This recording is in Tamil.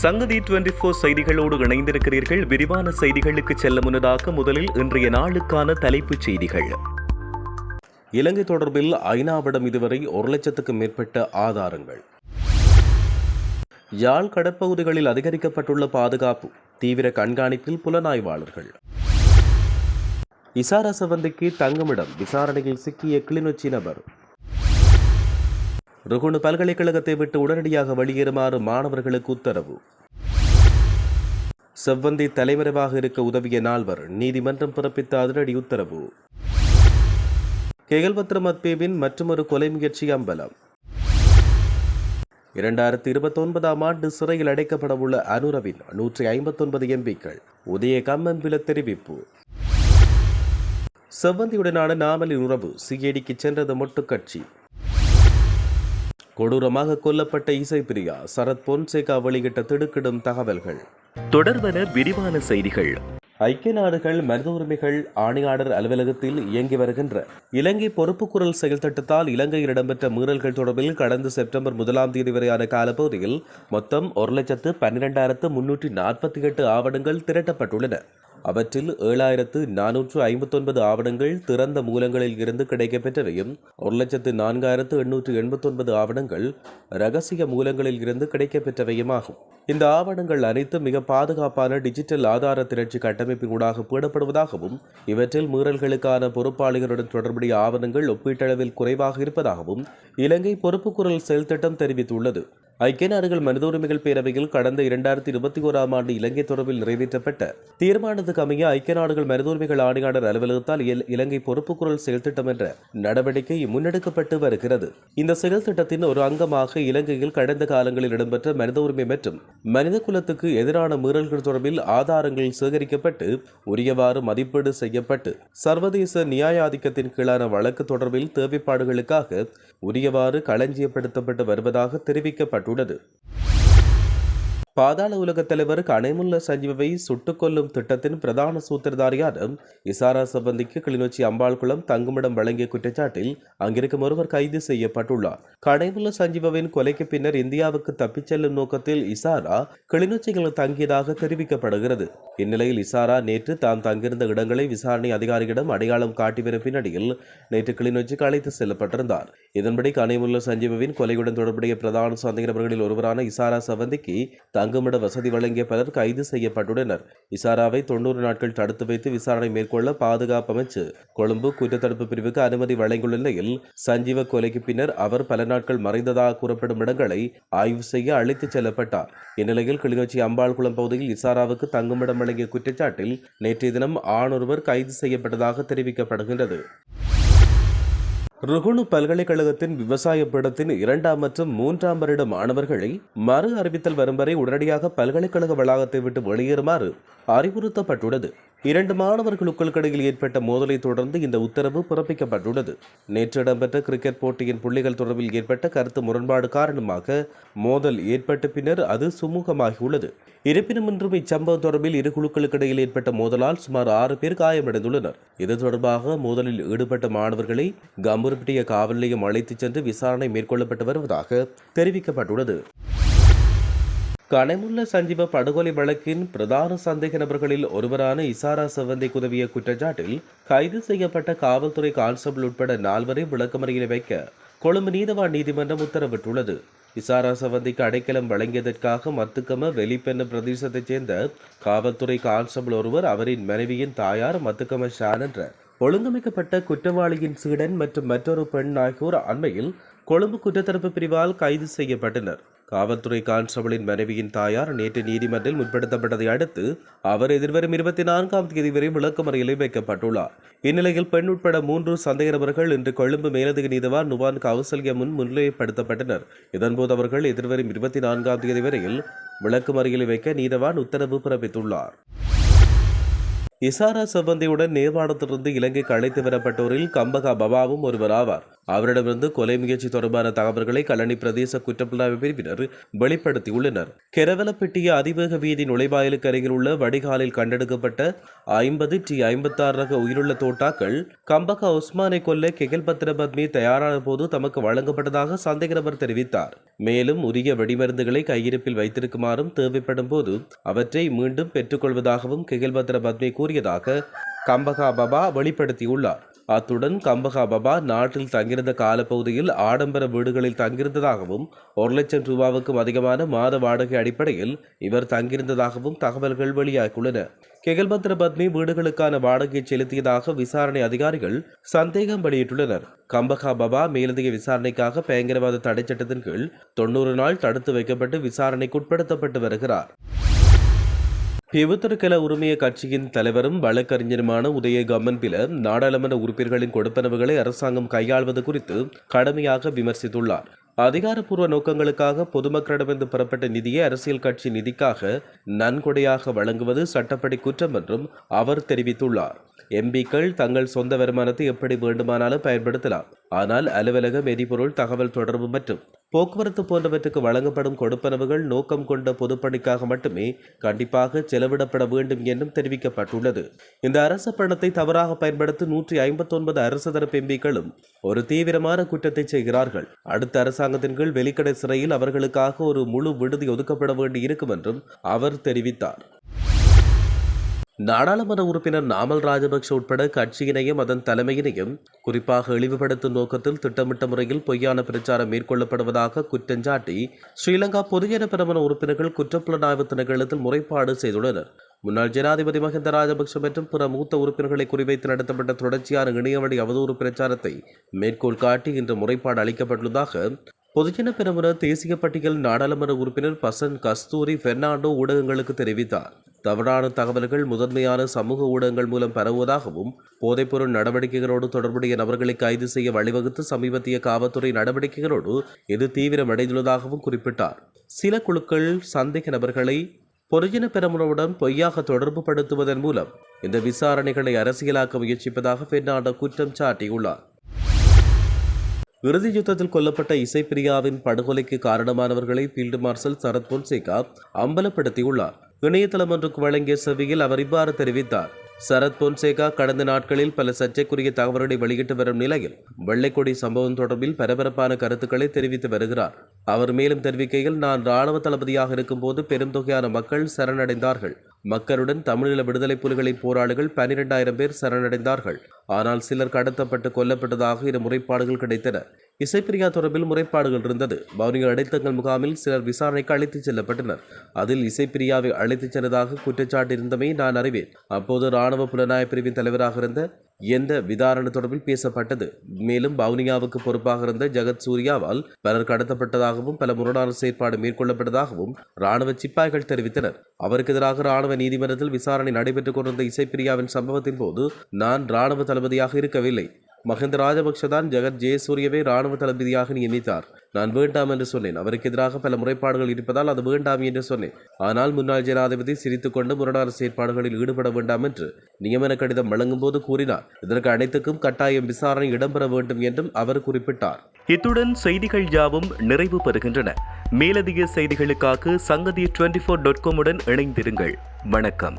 சங்கதி டுவெண்டி போர் செய்திகளோடு இணைந்திருக்கிறீர்கள். விரிவான செய்திகளுக்கு செல்ல முன்னதாக முதலில் இன்றைய நாளுக்கான தலைப்புச் செய்திகள். இலங்கை தொடர்பில் ஐநாவிடம் இதுவரை ஒரு லட்சத்துக்கும் மேற்பட்ட ஆதாரங்கள். யாழ் கடற்பகுதிகளில் அதிகரிக்கப்பட்டுள்ள பாதுகாப்பு தீவிர கண்காணிப்பில் புலனாய்வாளர்கள். இசாரா சவந்திக்கு தங்குமிடம் விசாரணையில் சிக்கிய கிளிநொச்சி நபர் ருகுணு பல்கலைக்கழகத்தை விட்டு உடனடியாக வெளியேறுமாறு மாணவர்களுக்கு உத்தரவு. செவ்வந்தி தலைமறைவாக இருக்க உதவிய நால்வர் நீதிமன்றம் பிறப்பித்த அதிரடி உத்தரவு. கேகல்பத்ர மத்பேவின் மற்றொரு கொலை முயற்சி அம்பலம். இரண்டாயிரத்தி இருபத்தொன்பதாம் ஆண்டு சிறையில் அடைக்கப்படவுள்ள அனுரவின் நூற்றி ஐம்பத்தொன்பது எம்பிக்கள் உதய கம்மன்பில தெரிவிப்பு. செவ்வந்தியுடனான நாமலின் உறவு சிஏடிக்கு சென்றது மொட்டு கட்சி. கொடூரமாக கொல்லப்பட்ட இசைப்பிரியா சரத் பொன்சேகா வெளியிட்ட திடுக்கிடும் தகவல்கள். தொடர்பன விரிவான செய்திகள். ஐக்கிய நாடுகள் மனித உரிமைகள் ஆணையாளர் அலுவலகத்தில் இயங்கி வருகின்ற இலங்கை பொறுப்புக்குரல் செயல் திட்டத்தால் இலங்கையில் இடம்பெற்ற மீறல்கள் தொடர்பில் கடந்த செப்டம்பர் முதலாம் தேதி வரையான காலப்பகுதியில் மொத்தம் ஒரு லட்சத்து பன்னிரெண்டாயிரத்து முன்னூற்றி நாற்பத்தி எட்டு ஆவணங்கள் திரட்டப்பட்டுள்ளன. அவற்றில் ஏழாயிரத்து நானூற்று ஐம்பத்தொன்பது ஆவணங்கள் திறந்த மூலங்களில் இருந்து கிடைக்கப்பெற்றவையும் ஒரு லட்சத்து நான்காயிரத்து எண்ணூற்று எண்பத்தொன்பது ஆவணங்கள் ரகசிய மூலங்களில் இருந்து கிடைக்கப்பெற்றவையுமாகும். இந்த ஆவணங்கள் அனைத்தும் மிக பாதுகாப்பான டிஜிட்டல் ஆதார திரட்சி கட்டமைப்பினூடாக பேடப்படுவதாகவும் இவற்றில் மீறல்களுக்கான பொறுப்பாளிகளுடன் தொடர்புடைய ஆவணங்கள் ஒப்பீட்டளவில் குறைவாக இருப்பதாகவும் இலங்கை பொறுப்புக்குரல் செயல் திட்டம் தெரிவித்துள்ளது. ஐக்கிய நாடுகள் மனித உரிமைகள் பேரவையில் கடந்த இரண்டாயிரத்தி இருபத்தி ஓராம் ஆண்டு இலங்கை தொடர்பில் நிறைவேற்றப்பட்ட தீர்மானத்துக்கு அமைய ஐக்கிய நாடுகள் மனித உரிமைகள் ஆணையாளர் அலுவலகத்தால் இலங்கை பொறுப்புக்குரல் செயல் திட்டம் என்ற நடவடிக்கை முன்னெடுக்கப்பட்டு வருகிறது. இந்த செயல் திட்டத்தின் ஒரு அங்கமாக இலங்கையில் கடந்த காலங்களில் இடம்பெற்ற மனித உரிமை மற்றும் மனித குலத்துக்கு எதிரான மீறல்கள் தொடர்பில் ஆதாரங்கள் சேகரிக்கப்பட்டு உரியவாறு மதிப்பீடு செய்யப்பட்டு சர்வதேச நியாயாதிக்கத்தின் கீழான வழக்கு தொடர்பில் தேவைப்பாடுகளுக்காக உரியவாறு களஞ்சியப்படுத்தப்பட்டு வருவதாக தெரிவிக்கப்பட்டுள்ளது. கொண்டுள்ளது பாதாள உலகத் தலைவர் கனைமுல்ல சஞ்சீவை சுட்டுக் கொல்லும் திட்டத்தின் பிரதான சூத்திரதாரியான இசாரா சம்பந்திக்கு கிளிநொச்சி அம்பாள்குளம் தங்குமிடம் வழங்கிய குற்றச்சாட்டில் அங்கிருக்கும் ஒருவர் கைது செய்யப்பட்டுள்ளார். கனைமுல்ல சஞ்சீவவின் கொலைக்கு பின்னர் இந்தியாவுக்கு தப்பிச் செல்லும் நோக்கத்தில் இசாரா கிளிநொச்சியில் தங்கியதாக தெரிவிக்கப்படுகிறது. இந்நிலையில் இசாரா நேற்று தாம் தங்கியிருந்த இடங்களை விசாரணை அதிகாரிகளிடம் அடையாளம் காட்டி வரும் பின்னணியில் நேற்று கிளிநொச்சிக்கு அழைத்து செல்லப்பட்டிருந்தார். இதன்படி கனைமுல்ல சஞ்சீவவின் கொலையுடன் தொடர்புடைய பிரதான சந்தேக நபர்களில் ஒருவரான இசாரா சவந்திக்கு தங்குமிட வசதி வழங்கிய பலர் கைது செய்யப்பட்டுள்ளனர். இசாராவை தொண்ணூறு நாட்கள் தடுத்து வைத்து விசாரணை மேற்கொள்ள பாதுகாப்பு அமைச்சு கொழும்பு குற்றத்தடுப்பு பிரிவுக்கு அனுமதி வழங்கியுள்ள நிலையில் சஞ்சீவ கொலைக்கு பின்னர் அவர் பல நாட்கள் மறைந்ததாக கூறப்படும் இடங்களை ஆய்வு செய்ய அழைத்துச் செல்லப்பட்டார். இந்நிலையில் கிளிநொச்சி அம்பாள்குளம் பகுதியில் இசாராவுக்கு தங்குமிடம் வழங்கிய குற்றச்சாட்டில் நேற்றைய தினம் ஆணொருவர் கைது செய்யப்பட்டதாக தெரிவிக்கப்படுகின்றது. ருகுணு பல்கலைக்கழகத்தின் விவசாய பீடத்தின் இரண்டாம் மற்றும் மூன்றாம் வருட மாணவர்களை மறு அறிவித்தல் வரும் வரை உடனடியாக பல்கலைக்கழக வளாகத்தை விட்டு வெளியேறுமாறு அறிவுறுத்தப்பட்டுள்ளது. இரண்டு மாணவர்களுக்குள் இடையில் ஏற்பட்ட மோதலை தொடர்ந்து இந்த உத்தரவு பிறப்பிக்கப்பட்டுள்ளது. நேற்று இடம்பெற்ற கிரிக்கெட் போட்டியின் புள்ளிகள் தொடர்பில் ஏற்பட்ட கருத்து முரண்பாடு காரணமாக மோதல் ஏற்பட்ட பின்னர் அது சுமூகமாகியுள்ளது. இருப்பினும் இன்றும் இச்சம்பவம் தொடர்பில் இரு குழுக்களுக்கு இடையில் ஏற்பட்ட மோதலால் சுமார் ஆறு பேர் காயமடைந்துள்ளனர். இது தொடர்பாக மோதலில் ஈடுபட்ட மாணவர்களை கம்பூர்பட்டிய காவல் நிலையம் அழைத்துச் சென்று விசாரணை மேற்கொள்ளப்பட்டு வருவதாக தெரிவிக்கப்பட்டுள்ளது. கனைமுல்ல சஞ்சீவ படுகொலை வழக்கின் பிரதான சந்தேக நபர்களில் ஒருவரான இசாரா செவந்தை உதவிய குற்றச்சாட்டில் கைது செய்யப்பட்ட காவல்துறை கான்ஸ்டபிள் உட்பட நால்வரை விளக்கமறையில் வைக்க கொழும்பு நீதவான் நீதிமன்றம் உத்தரவிட்டுள்ளது. இசாரா சவந்திக்கு அடைக்கலம் வழங்கியதற்காக மத்துக்கம வெளிப்பெண்ண பிரதேசத்தைச் சேர்ந்த காவல்துறை கான்ஸ்டபிள் ஒருவர் அவரின் மனைவியின் தாயார் மத்துக்கம ஷான் என்ற ஒழுங்கமைக்கப்பட்ட குற்றவாளியின் சீடன் மற்றும் மற்றொரு பெண் ஆகியோர் அண்மையில் கொழும்பு குற்றத்தரப்பு பிரிவால் கைது செய்யப்பட்டனர். காவல்துறை கான்ஸ்டபிளின் மனைவியின் தாயார் நேற்று நீதிமன்றில் முற்படுத்தப்பட்டதை அடுத்து அவர் எதிர்வரும் இருபத்தி நான்காம் தேதி வரை விளக்கமறையிலே வைக்கப்பட்டுள்ளார். இந்நிலையில் பெண் உட்பட மூன்று சந்தேக நபர்கள் இன்று கொழும்பு மேலதிக நீதிவான் நுவான் கவுசல்யா முன் முன்னிலைப்படுத்தப்பட்டனர். இதன்போது அவர்கள் எதிர்வரும் இருபத்தி நான்காம் தேதி வரையில் விளக்கமறையில் வைக்க நீதவான் உத்தரவு பிறப்பித்துள்ளார். இசாரா செவ்வந்தியுடன் நேபாளத்திலிருந்து இலங்கைக்கு அழைத்து வரப்பட்டோரில் கம்பகா பபாவும் ஒருவர் ஆவார் அவரிடமிருந்து கொலை முயற்சி தொடர்பான தகவல்களை கல்லணை பிரதேச குற்றப்புலனாய்வு பிரிவினர் வெளிப்படுத்தியுள்ளனர். கெரவலப்பட்டிய அதிவேக வீதி நுழைவாயிலுக்கு அருகில் உள்ள வடிகாலில் கண்டெடுக்கப்பட்ட ஐம்பது டி ஐம்பத்தாறு ரக உயிருள்ள தோட்டாக்கள் கம்பகா உஸ்மானை கொல்ல கெகல் பத்ரபத்மி தயாரான போது தமக்கு வழங்கப்பட்டதாக சந்தேக நபர் தெரிவித்தார். மேலும் உரிய வெடிமருந்துகளை கையிருப்பில் வைத்திருக்குமாறும் தேவைப்படும் போது அவற்றை மீண்டும் பெற்றுக்கொள்வதாகவும் கெகல் பத்ரபத்மி கோரியதாக கம்பகா பபா வெளிப்படுத்தியுள்ளார். அத்துடன் கம்பகா பபா நாட்டில் தங்கியிருந்த காலப்பகுதியில் ஆடம்பர வீடுகளில் தங்கியிருந்ததாகவும் ஒரு லட்சம் ரூபாவுக்கும் அதிகமான மாத வாடகை அடிப்படையில் இவர் தங்கியிருந்ததாகவும் தகவல்கள் வெளியாகியுள்ளன. கெகல்பத்ர பத்மி வீடுகளுக்கான வாடகையை செலுத்தியதாக விசாரணை அதிகாரிகள் சந்தேகம் வெளியிட்டுள்ளனர். கம்பகா பபா மேலதிக விசாரணைக்காக பயங்கரவாத தடை சட்டத்தின் கீழ் தொன்னூறு நாள் தடுத்து வைக்கப்பட்டு விசாரணைக்குட்படுத்தப்பட்டு வருகிறார். பிவுத்தரக்கல உரிமைய கட்சியின் தலைவரும் வழக்கறிஞருமான உதய கம்மன்பில நாடாளுமன்ற உறுப்பினர்களின் கொடுப்பனவுகளை அரசாங்கம் கையாள்வது குறித்து கடுமையாக விமர்சித்துள்ளார். அதிகாரப்பூர்வ நோக்கங்களுக்காக பொதுமக்களிடமிருந்து பெறப்பட்ட நிதியை அரசியல் கட்சி நிதிக்காக நன்கொடையாக வழங்குவது சட்டப்படி குற்றம் என்றும் அவர் தெரிவித்துள்ளார். எம்பிக்கள் தங்கள் சொந்த வருமானத்தை எப்படி வேண்டுமானாலும் பயன்படுத்தலாம். ஆனால் அலுவலகம் எரிபொருள் தகவல் தொடர்பு மற்றும் போக்குவரத்து போன்றவற்றுக்கு வழங்கப்படும் கொடுப்பனவுகள் நோக்கம் கொண்ட பொதுப்பணிக்காக மட்டுமே கண்டிப்பாக செலவிடப்பட வேண்டும் என்றும் தெரிவிக்கப்பட்டுள்ளது. இந்த அரச பணத்தை தவறாக பயன்படுத்தி நூற்றி ஐம்பத்தொன்பது அரசு தரப்பு எம்பிக்களும் ஒரு தீவிரமான குற்றத்தை செய்கிறார்கள். அடுத்த அரசாங்கத்தின் கீழ் வெளிக்கடை சிறையில் அவர்களுக்காக ஒரு முழு விடுதி ஒதுக்கப்பட வேண்டி இருக்கும் என்றும் அவர் தெரிவித்தார். நாடாளுமன்ற உறுப்பினர் நாமல் ராஜபக்ஷ உட்பட கட்சியினையும் அதன் தலைமையினையும் குறிப்பாக இழிவுபடுத்தும் நோக்கத்தில் திட்டமிட்ட முறையில் பொய்யான பிரச்சாரம் மேற்கொள்ளப்படுவதாக குற்றஞ்சாட்டி ஸ்ரீலங்கா பொதுஜன பிரமண உறுப்பினர்கள் குற்றப்புலனாய்வு திணைக்களத்தில் முறைப்பாடு செய்துள்ளனர். முன்னாள் ஜனாதிபதி மஹிந்த ராஜபக்ஷ மற்றும் பிற மூத்த உறுப்பினர்களை குறிவைத்து நடத்தப்பட்ட தொடர்ச்சியான இணையவழி அவதூறு பிரச்சாரத்தை மேற்கோள் காட்டி இன்று முறைப்பாடு அளிக்கப்பட்டுள்ளதாக பொதுஜன பிரமுனர் தேசிய பட்டியல் நாடாளுமன்ற உறுப்பினர் பசன் கஸ்தூரி பெர்னாண்டோ ஊடகங்களுக்கு தெரிவித்தார். தவறான தகவல்கள் முதன்மையான சமூக ஊடகங்கள் மூலம் பரவுவதாகவும் போதைப்பொருள் நடவடிக்கைகளோடு தொடர்புடைய நபர்களை கைது செய்ய வழிவகுத்து சமீபத்திய காவல்துறை நடவடிக்கைகளோடு இது தீவிரமடைந்துள்ளதாகவும் குறிப்பிட்டார். சில குழுக்கள் சந்தேக நபர்களை பொதுஜன பெருமனவுடன் பொய்யாக தொடர்பு படுத்துவதன் மூலம் இந்த விசாரணைகளை அரசியலாக்க முயற்சிப்பதாக பெர்னாண்டோ குற்றம் சாட்டியுள்ளார். இறுதி யுத்தத்தில் கொல்லப்பட்ட இசைப்பிரியாவின் படுகொலைக்கு காரணமானவர்களை ஃபீல்டு மார்ஷல் சரத் பொன்சேகா அம்பலப்படுத்தியுள்ளார். இணையதளம் ஒன்றுக்கு வழங்கிய செவியில் அவர் இவ்வாறு தெரிவித்தார். சரத் பொன்சேகா கடந்த நாட்களில் பல சர்ச்சைக்குரிய தகவல்களை வெளியிட்டு வரும் நிலையில் வெள்ளைக்கொடி சம்பவம் தொடர்பில் பரபரப்பான கருத்துக்களை தெரிவித்து வருகிறார். அவர் மேலும் தெரிவிக்கையில் நான் ராணுவ தளபதியாக இருக்கும்போது பெரும் தொகையான மக்கள் சரணடைந்தார்கள். மக்களுடன் தமிழீழ விடுதலை புலிகளின் போராளிகள் பனிரெண்டாயிரம் பேர் சரணடைந்தார்கள். ஆனால் சிலர் கடத்தப்பட்டு கொல்லப்பட்டதாக இரு முறைப்பாடுகள் கிடைத்தன. இசைப்பிரியா தொடர்பில் முறைப்பாடுகள் இருந்தது. பவுனிகள் அடைத்தங்கள் முகாமில் சிலர் விசாரணைக்கு அழைத்துச் செல்லப்பட்டனர். அதில் இசைப்பிரியாவை அழைத்துச் சென்றதாக குற்றச்சாட்டு இருந்தமை நான் அறிவேன். அப்போது ராணுவ புலனாய பிரிவின் தலைவராக இருந்த எந்த விதாரணை தொடர்பில் பேசப்பட்டது. மேலும் பவுனியாவுக்கு பொறுப்பாக இருந்த ஜெகத் சூர்யாவால் பலர் கடத்தப்பட்டதாகவும் பல முரணான செயற்பாடு மேற்கொள்ளப்பட்டதாகவும் ராணுவ சிப்பாய்கள் தெரிவித்தனர். அவருக்கு எதிராக ராணுவ நீதிமன்றத்தில் விசாரணை நடைபெற்றுக் கொண்டிருந்த இசைப்பிரியாவின் சம்பவத்தின் போது நான் ராணுவ தளபதியாக இருக்கவில்லை. மஹிந்த ராஜபக்ஷ தான் ஜெகத் ஜெயசூரியவை ராணுவ தளபதியாக நியமித்தார் நான் வேண்டாம் என்று சொன்னேன். அவருக்கு எதிராக பல முறைப்பாடுகள் இருப்பதால் அது வேண்டாம் என்று சொன்னேன். ஆனால் முன்னாள் ஜனாதிபதி சிரித்துக்கொண்டு முரணான செயற்பாடுகளில் ஈடுபட வேண்டாம் என்று நியமன கடிதம் வழங்கும் போது கூறினார். இதற்கு அனைத்துக்கும் கட்டாயம் விசாரணை இடம்பெற வேண்டும் என்றும் அவர் குறிப்பிட்டார். இத்துடன் செய்திகள் யாவும் நிறைவு பெறுகின்றன. மேலதிக செய்திகளுக்காக சங்கதி டுவெண்டி ஃபோர் டாட் காமுடன் இணைந்திருங்கள். வணக்கம்.